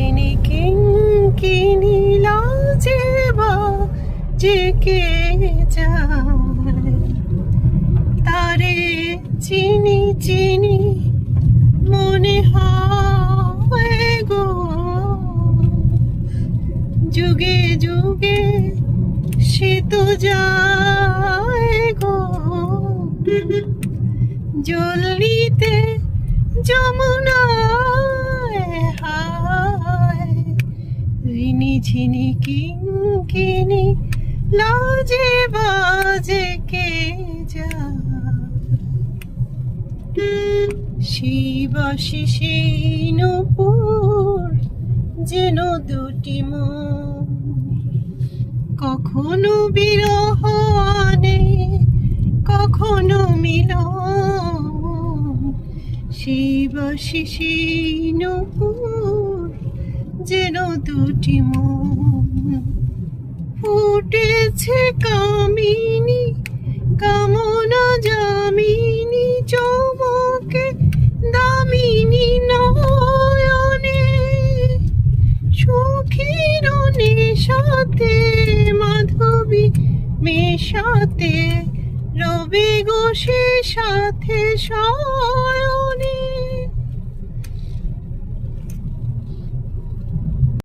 ঝিনি কিঙ্কিনি লাজে বা যে কে যায় তারে চিনি চিনি মনে হয় গো। যুগে যুগে সে তো যায় গো। জলিতে যমুনায় ঝিনি কিঙ্কিনি লাজে বাজে কে যা। শিবাশি সেই নূপুর যেন দুটি মন। কখনো বিরহ আনে, কখনো মিলন। শিবাশি সেই যেন দুটি মন ফুটেছে কামিনী, কামনা জামিনী চমকে দামিনী নয়নে। সুখীর সাথে মাধবী মেশাতে, রবি গোষে সাথে শয়নে